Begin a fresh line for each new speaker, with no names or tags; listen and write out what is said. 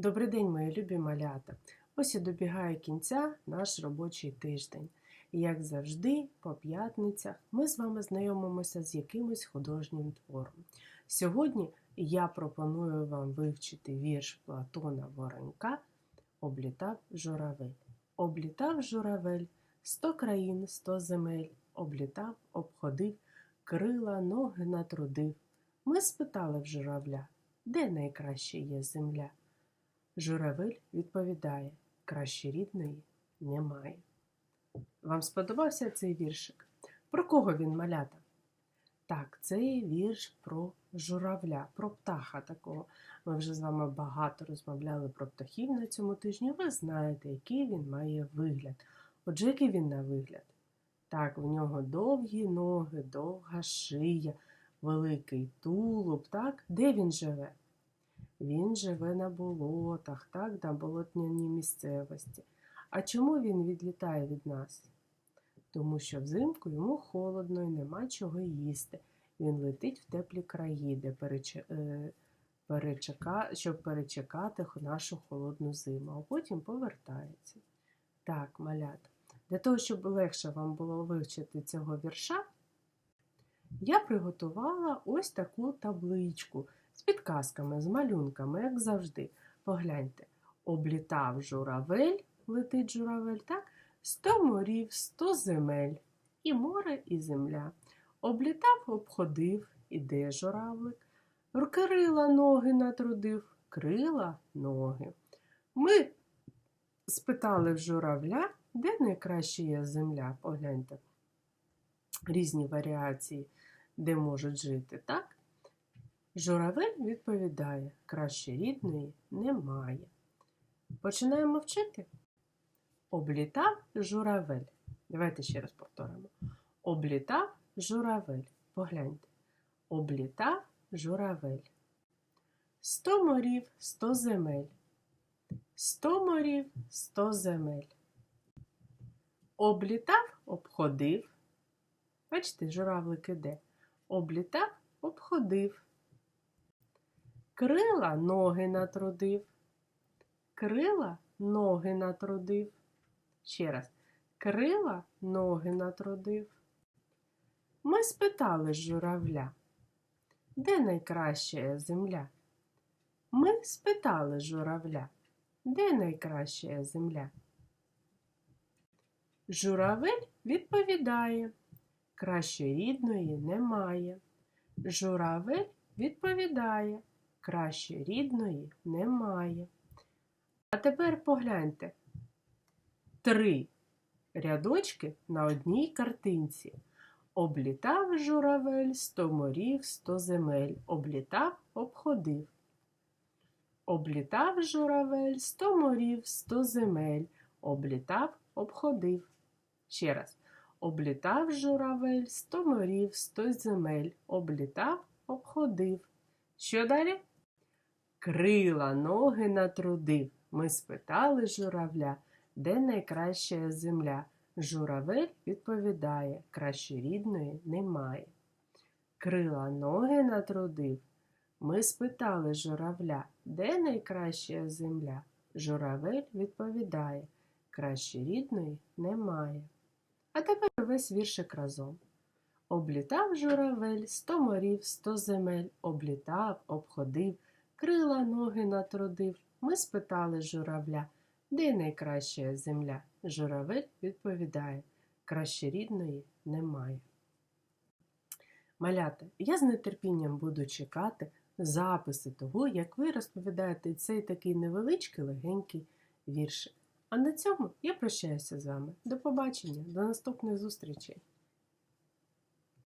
Добрий день, мої любі малята! Ось і добігає кінця наш робочий тиждень. І, як завжди, по п'ятницях ми з вами знайомимося з якимось художнім твором. Сьогодні я пропоную вам вивчити вірш Платона Воронька Облітав журавель. Облітав журавель, сто країн, сто земель, облітав, обходив, крила, ноги натрудив. Ми спитали в журавля, де найкраще є земля. Журавель відповідає, краще рідної немає. Вам сподобався цей віршик? Про кого він малята? Так, це вірш про журавля, про птаха такого. Ми вже з вами багато розмовляли про птахів на цьому тижні. Ви знаєте, який він має вигляд. Отже, який він на вигляд? Так, в нього довгі ноги, довга шия, великий тулуб. Так, де він живе? Він живе на болотах, так, на болотняній місцевості. А чому він відлітає від нас? Тому що взимку йому холодно і нема чого їсти. Він летить в теплі краї, де перече... е, перечека... щоб перечекати нашу холодну зиму, а потім повертається. Так, малята, для того, щоб легше вам було вивчити цього вірша, я приготувала ось таку табличку з підказками, з малюнками, як завжди. Погляньте, облітав журавель, летить журавель, так? Сто морів, сто земель, і море, і земля. Облітав, обходив, іде журавлик. Крила ноги натрудив, крила ноги. Ми спитали в журавля, де найкраще є земля. Погляньте, різні варіації, де можуть жити, так? Журавель відповідає, краще рідної немає. Починаємо вчити. Облітав журавель. Давайте ще раз повторимо. Облітав журавель. Погляньте. Облітав журавель. Сто морів, сто земель. Сто морів, сто земель. Облітав, обходив. Бачите, журавлик іде. Облітав, обходив. Крила ноги натрудив. Крила ноги натрудив. Ще раз. Крила ноги натрудив. Ми спитали журавля, де найкраща земля? Ми спитали журавля, де найкраща земля? Журавель відповідає, краще рідної немає. Журавель відповідає, краще рідної немає. А тепер погляньте три рядочки на одній картинці. Облітав журавель сто морів, сто земель. Облітав, обходив. Облітав журавель сто морів, сто земель. Облітав, обходив. Ще раз. Облітав журавель сто морів, сто земель. Облітав, обходив. Що далі? Крила ноги натрудив. Ми спитали журавля, де найкраща земля. Журавель відповідає, краще рідної немає. Крила ноги натрудив. Ми спитали журавля, де найкраща земля. Журавель відповідає, краще рідної немає. А тепер весь віршик разом. Облітав журавель сто морів, сто земель, облітав, обходив, крила ноги натрудив. Ми спитали журавля, де найкраща земля. Журавель відповідає, краще рідної немає. Малята, я з нетерпінням буду чекати записи того, як ви розповідаєте цей такий невеличкий легенький віршик. А на цьому я прощаюся з вами. До побачення, до наступних зустрічей!